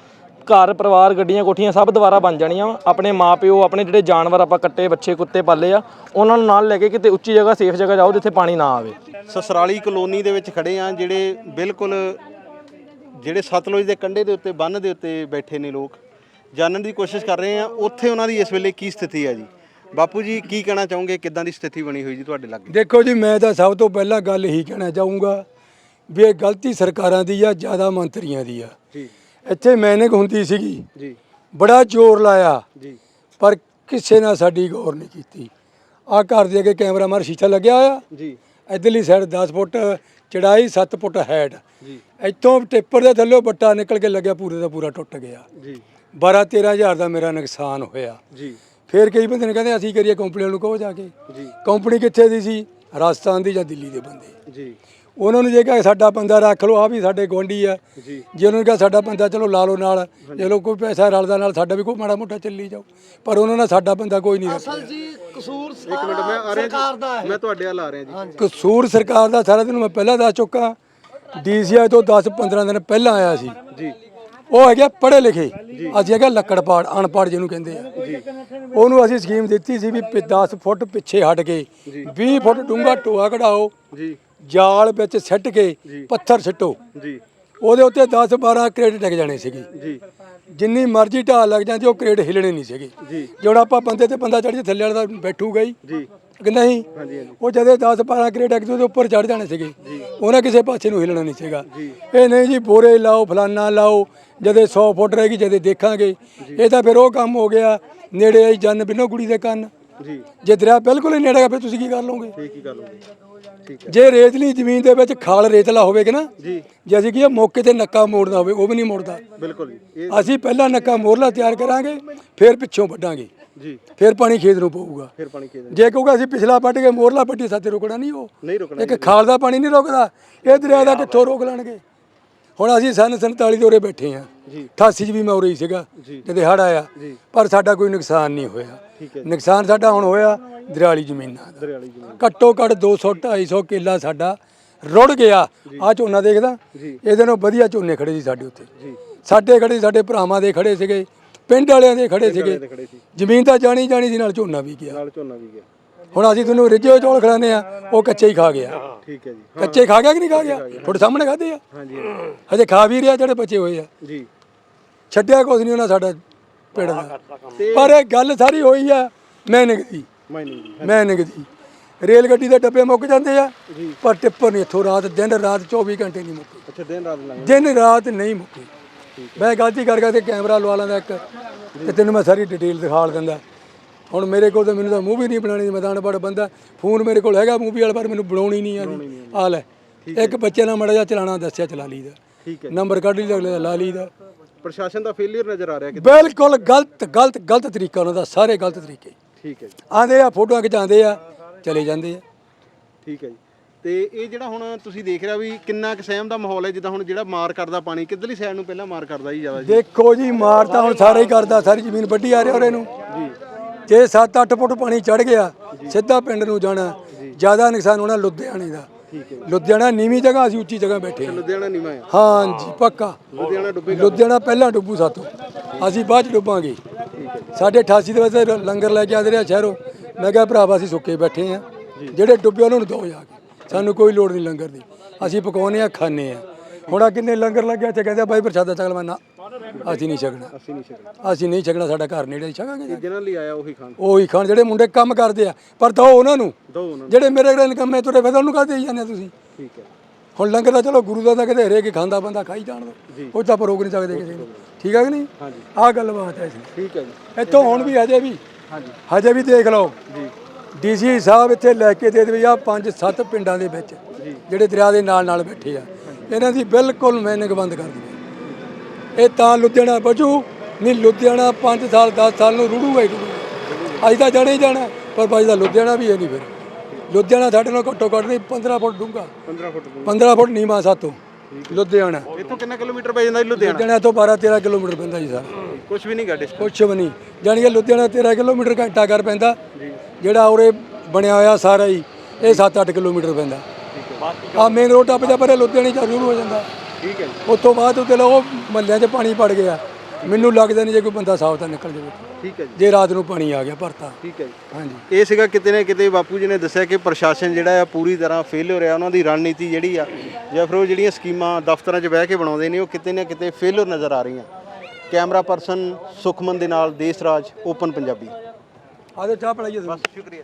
ਘਰ ਪਰਿਵਾਰ ਗੱਡੀਆਂ ਕੋਠੀਆਂ ਸਭ ਦੁਬਾਰਾ ਬਣ ਜਾਣੀਆਂ ਵਾਂ। ਆਪਣੇ ਮਾਪਿਓ ਆਪਣੇ ਜਿਹੜੇ ਜਾਨਵਰ ਆਪਾਂ ਕੱਟੇ ਬੱਚੇ ਕੁੱਤੇ ਪਾਲੇ ਆ ਉਹਨਾਂ ਨੂੰ ਨਾਲ ਲੈ ਕੇ ਕਿਤੇ ਉੱਚੀ ਜਗ੍ਹਾ ਸੇਫ ਜਗ੍ਹਾ ਜਾਓ ਜਿੱਥੇ ਪਾਣੀ ਨਾ ਆਵੇ। ਸਸਰਾਲੀ ਕਲੋਨੀ ਦੇ ਵਿੱਚ ਖੜੇ ਆ ਜਿਹੜੇ ਬਿਲਕੁਲ ਜਿਹੜੇ ਸਤਲੁਜ ਦੇ ਕੰਢੇ ਦੇ ਉੱਤੇ ਬੰਨ ਦੇ ਉੱਤੇ ਬੈਠੇ ਨੇ ਲੋਕ। ਜਾਣਨ ਦੀ ਕੋਸ਼ਿਸ਼ ਕਰ ਰਹੇ ਆ ਉੱਥੇ ਉਹਨਾਂ ਦੀ ਇਸ ਵੇਲੇ ਕੀ ਸਥਿਤੀ ਹੈ ਜੀ? ਬਾਪੂ ਜੀ ਕੀ ਕਹਿਣਾ ਚਾਹੋਗੇ? ਕਿੱਦਾਂ ਦੀ ਸਥਿਤੀ ਬਣੀ ਹੋਈ ਜੀ ਤੁਹਾਡੇ ਲਾਗੇ? ਦੇਖੋ ਜੀ ਮੈਂ ਤਾਂ ਸਭ ਤੋਂ ਪਹਿਲਾਂ ਗੱਲ ਇਹੀ ਕਹਿਣਾ ਚਾਹੂੰਗਾ ਵੀ ਇਹ ਗਲਤੀ ਸਰਕਾਰਾਂ ਦੀ ਆ ਜ਼ਿਆਦਾ ਮੰਤਰੀਆਂ ਦੀ ਆ। ਜੀ। ਇੱਥੇ ਮੈਨਿੰਗ ਹੁੰਦੀ ਸੀਗੀ। ਜੀ। ਬੜਾ ਜ਼ੋਰ ਲਾਇਆ। ਜੀ। ਪਰ ਕਿਸੇ ਨੇ ਸਾਡੀ ਗੌਰ ਨਹੀਂ ਕੀਤੀ। ਆ ਘਰ ਦੇ ਅੱਗੇ ਕੈਮਰਾ ਮਾਰ ਸ਼ੀਸ਼ਾ ਲੱਗਿਆ ਹੋਇਆ। ਜੀ। ਇਧਰਲੀ ਸਾਈਡ 10 ਫੁੱਟ ਚੜਾਈ 7 ਫੁੱਟ ਹੈਡ ਜੀ। ਇੱਥੋਂ ਟਿੱਪਰ ਦੇ ਥੱਲੇ ਬੱਟਾ ਨਿਕਲ ਕੇ ਲੱਗਿਆ ਪੂਰੇ ਦਾ ਪੂਰਾ ਟੁੱਟ ਗਿਆ। ਜੀ। 12 13000 ਦਾ ਮੇਰਾ ਨੁਕਸਾਨ ਹੋਇਆ। ਜੀ। ਫਿਰ ਕਈ ਬੰਦੇ ਨੇ ਕਹਿੰਦੇ ਅਸੀਂ ਕਰੀਏ ਕੰਪਨੀ ਨੂੰ ਕਹੋ ਜਾ ਕੇ। ਜੀ। ਕੰਪਨੀ ਕਿੱਥੇ ਦੀ ਸੀ? ਰਾਜਸਥਾਨ ਦੀ ਜਾਂ ਦਿੱਲੀ ਦੇ ਬੰਦੇ। ਜੀ। ਉਹਨਾਂ ਨੂੰ ਜੇ ਕਹੇ ਸਾਡਾ ਬੰਦਾ ਰੱਖ ਲਓ ਆ ਵੀ ਸਾਡੇ ਗੁਆਂਢੀ ਆ। ਜੀ। ਜੇ ਉਹਨਾਂ ਨੂੰ ਕਿਹਾ ਸਾਡਾ ਬੰਦਾ ਚਲੋ ਲਾ ਲਓ ਨਾਲ। ਚਲੋ ਕੋਈ ਪੈਸਾ ਰਲਦਾ ਨਾਲ ਸਾਡਾ ਵੀ ਕੋਈ ਮਾੜਾ ਮੋਟਾ ਚੱਲੀ ਜਾਓ। ਪਰ ਉਹਨਾਂ ਨੇ ਸਾਡਾ ਬੰਦਾ ਕੋਈ ਨਹੀਂ ਰੱਖਿਆ ਇੱਕ ਮਿੰਟ ਮੈਂ ਆ ਰਿਹਾ ਜੀ। ਮੈਂ ਤੁਹਾਡੇ ਆ ਰਿਹਾ ਜੀ। ਕਸੂਰ ਸਰਕਾਰ ਦਾ ਸਾਰਾ ਦਿਨ ਮੈਂ ਪਹਿਲਾਂ ਦੱਸ ਚੁੱਕਾ। ਡੀਸੀਆਈ ਤੋਂ 10 15 ਦਿਨ ਪਹਿਲਾਂ ਆਇਆ ਸੀ। ਜੀ। ਉਹ ਹੈਗਾ ਪੜ੍ਹੇ ਲਿਖੇ। ਅਸੀਂ ਹੈਗਾ ਲੱਕੜਪਾੜ ਅਨਪੜ੍ਹ ਜਿਹਨੂੰ ਕਹਿੰਦੇ ਆ। ਉਹਨੂੰ ਅਸੀਂ ਸਕੀਮ ਦਿੱਤੀ ਸੀ ਵੀ 10 ਫੁੱਟ ਪਿੱਛੇ ਹਟ ਕੇ। 20 ਫੁੱਟ ਡੂੰਘਾ ਟੋਆ ਕਢਾਓ। ਜੀ। ਜਾਲ ਵਿੱਚ ਸਿੱਟ ਕੇ ਪੱਥਰ ਸਿੱਟੋ। ਜੀ। ਉਹਦੇ ਉੱਤੇ 10 12 ਕ੍ਰੇਡ ਡਿੱਗ ਜਾਣੇ ਸੀਗੇ। ਜੀ। ਜਿੰਨੀ ਮਰਜ਼ੀ ਢਾਲ ਲੱਗ ਜਾਂਦੀ ਉਹ ਕ੍ਰੇਡ ਹਿਲਣੇ ਨਹੀਂ ਸੀਗੇ। ਜੇ। ਹੁਣ ਆਪਾਂ ਬੰਦੇ ਤੇ ਬੰਦਾ ਚੜ੍ਹ ਜੇ ਥੱਲੇ ਵਾਲਾ ਤਾਂ ਬੈਠੂਗਾ ਹੀ ਜੀ। ਕਿ ਨਹੀਂ? ਉਹ ਜਦੇ 10 12 ਕ੍ਰੇਡ ਇੱਕ ਉਹਦੇ ਉੱਪਰ ਚੜ ਜਾਣੇ ਸੀਗੇ। ਉਹਨੇ ਕਿਸੇ ਪਾਸੇ ਨੂੰ ਹਿਲਣਾ ਨਹੀਂ ਸੀਗਾ। ਇਹ ਨਹੀਂ ਜੀ ਬੋਰੇ ਲਾਓ ਫਲਾਨਾ ਲਾਓ ਜਦੇ 100 ਫੁੱਟ ਰਹੇਗੀ ਜਦੇ ਦੇਖਾਂਗੇ। ਇਹ ਤਾਂ ਫਿਰ ਉਹ ਕੰਮ ਹੋ ਗਿਆ ਨੇੜੇ ਆਈ ਜਨ ਬਿਨੋ ਕੁੜੀ ਦੇ ਕੰਨ। ਜੀ। ਜੇ ਦਰਿਆ ਬਿਲਕੁਲ ਹੀ ਨੇੜੇ ਆ ਫਿਰ ਤੁਸੀਂ ਕੀ ਕਰ ਲਓਗੇ? ਠੀਕ ਹੀ ਠੀਕ ਹੈ ਜੇ ਰੇਤਲੀ ਜ਼ਮੀਨ ਦੇ ਵਿੱਚ ਖਾਲ ਰੇਤਲਾ ਹੋਵੇਗਾ ਨਾ ਜੀ। ਜੇ ਅਸੀਂ ਕੀ ਆ, ਮੌਕੇ ਤੇ ਨੱਕਾ ਮੋੜਨਾ ਹੋਵੇ ਉਹ ਵੀ ਨਹੀਂ ਮੋੜਦਾ। ਬਿਲਕੁਲ ਜੀ। ਇਹ ਅਸੀਂ ਪਹਿਲਾਂ ਨੱਕਾ ਮੋਰਲਾ ਤਿਆਰ ਕਰਾਂਗੇ ਫਿਰ ਪਿੱਛੋਂ ਵੱਢਾਂਗੇ। ਜੀ। ਫਿਰ ਪਾਣੀ ਖੇਤ ਨੂੰ ਪਊਗਾ। ਫਿਰ ਪਾਣੀ ਕੇ ਜੇ ਕਹੂਗਾ ਅਸੀਂ ਪਿਛਲਾ ਵੱਢ ਕੇ ਮੋਰਲਾ ਵੱਢੀ ਸਾਥੇ ਰੁਕਣਾ ਨਹੀਂ ਉਹ। ਨਹੀਂ ਰੁਕਣਾ ਇੱਕ ਖਾਲ ਦਾ ਪਾਣੀ ਨਹੀਂ ਰੁਕਦਾ ਇਹ ਦਰਿਆ ਦਾ ਕਿੱਥੋਂ ਰੋਕ ਲੈਣਗੇ? ਹੁਣ ਅਸੀਂ ਸਨ 47 ਦੇ ਉਰੇ ਬੈਠੇ ਆ 88 ਚ ਵੀ ਮੈਂ ਉਰੇ ਹੀ ਸੀਗਾ ਜਦੋਂ ਹੜ ਆਇਆ। ਪਰ ਸਾਡਾ ਕੋਈ ਨੁਕਸਾਨ ਨਹੀਂ ਹੋਇਆ। ਨੁਕਸਾਨ ਸਾਡਾ ਹੁਣ ਹੋਇਆ ਦਰਿਆਲੀ ਜ਼ਮੀਨਾਂ ਦਾ। ਦਰਿਆਲੀ ਜ਼ਮੀਨ ਘੱਟੋ ਘੱਟ 200 250 ਕਿੱਲਾ ਸਾਡਾ ਰੁੜ ਗਿਆ। ਆ ਝੋਨਾ ਦੇਖਦਾ? ਇਹਦੇ ਨਾਲ ਵਧੀਆ ਝੋਨੇ ਖੜੇ ਸੀ ਸਾਡੇ ਉੱਤੇ ਸਾਡੇ ਖੜੇ ਸਾਡੇ ਭਰਾਵਾਂ ਦੇ ਖੜੇ ਸੀਗੇ ਪਿੰਡ ਵਾਲਿਆਂ ਦੇ ਖੜੇ ਸੀਗੇ। ਖੜੇ ਸੀ। ਜ਼ਮੀਨ ਤਾਂ ਜਾਣੀ ਜਾਣੀ ਸੀ ਨਾਲ ਝੋਨਾ ਵੀ ਗਿਆ। ਨਾਲ ਝੋਨਾ ਵੀ ਗਿਆ। ਹੁਣ ਅਸੀਂ ਤੁਹਾਨੂੰ ਰਿੱਝੇ ਹੋਏ ਚੌਲ ਖਿਲਾਉਂਦੇ ਆ ਉਹ ਕੱਚੇ ਹੀ ਖਾ ਗਿਆ। ਠੀਕ ਹੈ ਜੀ। ਕੱਚੇ ਖਾ ਗਿਆ ਕਿ ਨਹੀਂ ਖਾ ਗਿਆ? ਤੁਹਾਡੇ ਸਾਹਮਣੇ ਖਾਦੇ ਆ? ਹਾਂਜੀ ਹਜੇ। ਖਾ ਵੀ ਰਿਹਾ ਜਿਹੜੇ ਬਚੇ ਹੋਏ ਆ। ਜੀ। ਛੱਡਿਆ ਕੁਛ ਨਹੀਂ ਉਹਨਾਂ ਸਾਡਾ ਪਿੰਡ ਦਾ। ਪਰ ਇਹ ਗੱਲ ਸਾਰੀ ਹੋਈ ਆ ਮੈਂ ਨਿਕਦੀ ਮਾਈਨਿੰਗ ਦੀ ਮੈਂ ਨਿਕਦੀ ਰੇਲ ਗੱਡੀ ਦੇ ਡੱਬੇ ਮੁੱਕ ਜਾਂਦੇ ਆ ਪਰ ਟਿੱਪਰ ਨਹੀਂ ਇੱਥੋਂ ਰਾਤ ਦਿਨ ਰਾਤ 24 ਘੰਟੇ ਨਹੀਂ ਮੁੱਕੇ। ਅੱਛਾ ਦਿਨ ਰਾਤ ਲੰਘ ਦਿਨ ਰਾਤ ਨਹੀਂ ਮੁੱਕੇ। ਮੈਂ ਗਲਤੀ ਕਰ ਗਿਆ ਤੇ ਕੈਮਰਾ ਲਵਾ ਲੈਂਦਾ ਇੱਕ ਤੇ ਤੈਨੂੰ ਮੈਂ ਸਾਰੀ ਡਿਟੇਲ ਦਿਖਾ ਦਿੰਦਾ। ਹੁਣ ਮੇਰੇ ਕੋਲ ਤਾਂ ਮੈਨੂੰ ਤਾਂ ਮੂਵੀ ਨਹੀਂ ਬਣਾਣੀ ਮੈਂ ਤਾਂ ਅਨਪੜ੍ਹ ਬੰਦਾ। ਫੋਨ ਮੇਰੇ ਕੋਲ ਹੈਗਾ ਮੂਵੀ ਵਾਲਾ ਪਰ ਮੈਨੂੰ ਬਣਾਉਣੀ ਨਹੀਂ ਆਉਂਦੀ ਆ। ਲੈ ਇੱਕ ਬੱਚੇ ਨਾਲ ਮੜਾ ਜਾ ਚਲਾਣਾ ਦੱਸਿਆ ਚਲਾ ਲਈਦਾ। ਠੀਕ ਹੈ। ਨੰਬਰ ਕੱਢ ਲਈ ਅਗਲੇ ਦਾ ਲਾ ਲਈਦਾ। ਪ੍ਰਸ਼ਾਸਨ ਦਾ ਫੇਲਿਅਰ ਨਜ਼ਰ ਆ ਰਿਹਾ ਕਿ ਬਿਲਕੁਲ ਗਲਤ ਗਲਤ ਗਲਤ ਤਰੀਕਾ ਉਹਨਾਂ ਦਾ ਸਾਰੇ ਗਲਤ ਤਰੀਕੇ। ਠੀਕ ਹੈ ਜੀ। ਆਂਦੇ ਆ ਫੋਟੋਆਂ ਖਿਚਾਉਂਦੇ ਆ ਚਲੇ ਜਾਂਦੇ ਆ। ਠੀਕ ਹੈ ਜੀ। ਤੇ ਇਹ ਜਿਹੜਾ ਹੁਣ ਤੁਸੀਂ ਦੇਖ ਰਿਹਾ ਵੀ ਕਿੰਨਾ ਕੁ ਸਹਿਮ ਦਾ ਮਾਹੌਲ ਹੈ ਜਿੱਦਾਂ ਹੁਣ ਜਿਹੜਾ ਮਾਰ ਕਰਦਾ ਪਾਣੀ ਕਿੱਧਰਲੀ ਸਾਈਡ ਨੂੰ ਪਹਿਲਾਂ ਮਾਰ ਕਰਦਾ ਜੀ ਜ਼ਿਆਦਾ ਜੀ? ਦੇਖੋ ਜੀ ਮਾਰ ਤਾਂ ਹੁਣ ਸਾਰੇ ਹੀ ਕਰਦਾ ਸਾਰੀ ਜ਼ਮੀਨ ਵੱਢੀ ਆ ਰਿਹਾ ਉਹਰੇ ਨੂੰ। ਜੀ। ਜੇ 7-8 ਫੁੱਟ ਪਾਣੀ ਚੜ ਗਿਆ ਸਿੱਧਾ ਪਿੰਡ ਨੂੰ ਜਾਣਾ ਜ਼ਿਆਦਾ ਨੁਕਸਾਨ ਹੋਣਾ ਲੁਧਿਆਣੇ ਦਾ। ਲੁਧਿਆਣਾ ਨੀਵੀਂ ਜਗ੍ਹਾ ਅਸੀਂ ਉੱਚੀ ਜਗ੍ਹਾ ਬੈਠੇ ਹਾਂ। ਲੁਧਿਆਣਾ ਨੀਵਾਂ ਆ ਹਾਂਜੀ ਪੱਕਾ। ਲੁਧਿਆਣਾ ਡੁੱਬੇ ਲੁਧਿਆਣਾ ਪਹਿਲਾਂ ਡੁੱਬੂ ਸਾਤੋਂ। ਅਸੀਂ ਬਾਅਦ ਚ ਡੁੱਬਾਂਗੇ। ਸਾਡੇ 88 ਦੇ ਵਿੱਚ ਲੰਗਰ ਲੈ ਕੇ ਆਦੇ ਰਿਹਾ ਸ਼ਹਿਰੋਂ। ਮੈਂ ਕਿਹਾ ਭਰਾਵਾ ਅਸੀਂ ਸੁੱਕੇ ਬੈਠੇ ਆ ਜਿਹੜੇ ਡੁੱਬੇ ਉਹਨਾਂ ਨੂੰ ਦੋ ਜਾ ਕੇ। ਸਾਨੂੰ ਕੋਈ ਲੋੜ ਨਹੀਂ ਲੰਗਰ ਦੀ। ਅਸੀਂ ਪਕਾਉਨੇ ਆ ਖਾਣੇ ਆ ਹੁਣ ਆ ਕਿੰਨੇ ਲੰਗਰ ਲੱਗਿਆ ਤੇ ਕਹਿੰਦੇ ਆ, ਬਾਈ ਪ੍ਰਸ਼ਾਦਾ ਮੈਂ ਨਾ। ਅਸੀਂ ਨਹੀਂ ਛਕਣਾ। ਅਸੀਂ ਨਹੀਂ ਸਕਦਾ ਅਸੀਂ ਨਹੀਂ ਛਕਣਾ ਸਾਡਾ ਘਰ ਨੇੜੇ ਹੀ ਛਕਾਂਗੇ। ਜਿਹਨਾਂ ਲਈ ਆਇਆ ਉਹੀ ਖਾਣ। ਉਹੀ ਖਾਣ ਜਿਹੜੇ ਮੁੰਡੇ ਕੰਮ ਕਰਦੇ ਆ ਪਰ ਦੋ ਉਹਨਾਂ ਨੂੰ। ਦੋ ਉਹਨਾਂ ਨੂੰ। ਜਿਹੜੇ ਮੇਰੇ ਕੋਲ ਇਨਕਮ ਹੈ ਤੁਹਾਡੇ ਫੈਦਾ ਉਹਨੂੰ ਕਾਹਦੇ ਦੇਈ ਜਾਂਦੇ ਤੁਸੀਂ? ਠੀਕ ਹੈ। ਹੁਣ ਲੰਗਰ ਦਾ ਚਲੋ ਗੁਰੂ ਦਾ ਤਾਂ ਕਿਤੇ ਹਰੇਕ ਹੀ ਖਾਂਦਾ ਬੰਦਾ ਖਾਈ ਜਾਣ ਦੋ। ਉਹ ਤਾਂ ਰੋਕ ਨਹੀਂ ਸਕਦੇ ਕਿਸੇ ਨੂੰ। ਠੀਕ ਹੈ ਕਿ ਨਹੀਂ? ਹਾਂਜੀ। ਆਹ ਗੱਲ ਬਾਤ ਹੈ ਜੀ। ਠੀਕ ਹੈ ਜੀ। ਇੱਥੋਂ ਹੁਣ ਵੀ ਹਜੇ ਵੀ। ਹਾਂਜੀ। ਹਜੇ ਵੀ ਦੇਖ ਲਓ। ਜੀ। ਡੀਸੀ ਸਾਹਿਬ ਇੱਥੇ ਲੈ ਕੇ ਦੇ ਆ ਪੰਜ ਸੱਤ ਪਿੰਡਾਂ ਦੇ ਵਿੱਚ ਜਿਹੜੇ ਦਰਿਆ ਦੇ ਨਾਲ ਨਾਲ ਬੈਠੇ ਆ। ਇਹਨਾਂ ਦੀ ਬਿਲਕੁਲ ਮੈਨਿੰਗ ਬੰਦ ਕਰ ਦਿਓ ਇਹ ਤਾਂ ਲੁਧਿਆਣਾ ਬਚੂ ਨਹੀਂ ਲੁਧਿਆਣਾ 5 ਸਾਲ 10 ਸਾਲ ਨੂੰ ਰੁੜੂਗਾ ਹੀ ਰੁੜੂਗਾ ਅੱਜ ਤਾਂ ਜਾਣਾ ਹੀ ਜਾਣਾ ਪਰ ਬਚਦਾ ਲੁਧਿਆਣਾ ਵੀ ਹੈ ਨਹੀਂ ਫਿਰ। ਲੁਧਿਆਣਾ ਸਾਡੇ ਨਾਲ ਘੱਟੋ ਘੱਟ ਨਹੀਂ 15 ਫੁੱਟ ਡੂੰਘਾ। 15 ਫੁੱਟ 15 ਫੁੱਟ ਨੀਵਾਂ ਸਾਤੋਂ ਲੁਧਿਆਣਾ। ਇੱਥੋਂ ਕਿੰਨਾ ਕਿਲੋਮੀਟਰ ਪੈ ਜਾਂਦਾ ਲੁਧਿਆਣਾ? ਲੁਧਿਆਣਾ ਤੋਂ 12 13 ਕਿਲੋਮੀਟਰ ਪੈਂਦਾ ਜੀ ਸਰ। ਕੁਝ ਵੀ ਨਹੀਂ ਗਾ। ਕੁਛ ਵੀ ਨਹੀਂ ਜਾਣੀ ਕਿ ਲੁਧਿਆਣਾ 13 ਕਿਲੋਮੀਟਰ ਘੰਟਾ ਕਰ ਪੈਂਦਾ। ਜਿਹੜਾ ਉਰੇ ਬਣਿਆ ਹੋਇਆ ਸਾਰਾ ਹੀ ਇਹ 7-8 ਕਿਲੋਮੀਟਰ ਪੈਂਦਾ। ਆ ਮੇਨ ਰੋਡ ਟੱਪ ਜਾ ਪਰੇ ਲੁਧਿਆਣੇ ਚ ਸ਼ੁਰੂ ਹੋ ਜਾਂਦਾ। ਠੀਕ ਹੈ ਜੀ। ਉਸ ਤੋਂ ਬਾਅਦ ਉੱਤੇ ਲੋਕ ਮਹੱਲਿਆਂ 'ਚ ਪਾਣੀ ਪੜ ਗਿਆ। ਮੈਨੂੰ ਲੱਗਦਾ ਨਹੀਂ ਜੇ ਕੋਈ ਬੰਦਾ ਸਾਫ਼ ਤਾਂ ਨਿਕਲ ਜਾਵੇ। ਠੀਕ ਹੈ ਜੀ। ਜੇ ਰਾਤ ਨੂੰ ਪਾਣੀ ਆ ਗਿਆ ਭਰਤਾ। ਠੀਕ ਹੈ ਜੀ। ਹਾਂਜੀ। ਇਹ ਸੀਗਾ ਕਿਤੇ ਨਾ ਕਿਤੇ ਬਾਪੂ ਜੀ ਨੇ ਦੱਸਿਆ ਕਿ ਪ੍ਰਸ਼ਾਸਨ ਜਿਹੜਾ ਆ ਪੂਰੀ ਤਰ੍ਹਾਂ ਫੇਲ ਹੋ ਰਿਹਾ। ਉਹਨਾਂ ਦੀ ਰਣਨੀਤੀ ਜਿਹੜੀ ਆ ਜਾਂ ਫਿਰ ਉਹ ਜਿਹੜੀਆਂ ਸਕੀਮਾਂ ਦਫ਼ਤਰਾਂ 'ਚ ਬਹਿ ਕੇ ਬਣਾਉਂਦੇ ਨੇ ਉਹ ਕਿਤੇ ਨਾ ਕਿਤੇ ਫੇਲਰ ਨਜ਼ਰ ਆ ਰਹੀਆਂ। ਕੈਮਰਾ ਪਰਸਨ ਸੁਖਮਨ ਦੇ ਨਾਲ ਦੇਸਰਾਜ ਓਪਨ ਪੰਜਾਬੀ। ਆਦੇ ਚਾਹ ਪੜਾਈਏ ਸ਼ੁਕਰੀਆ।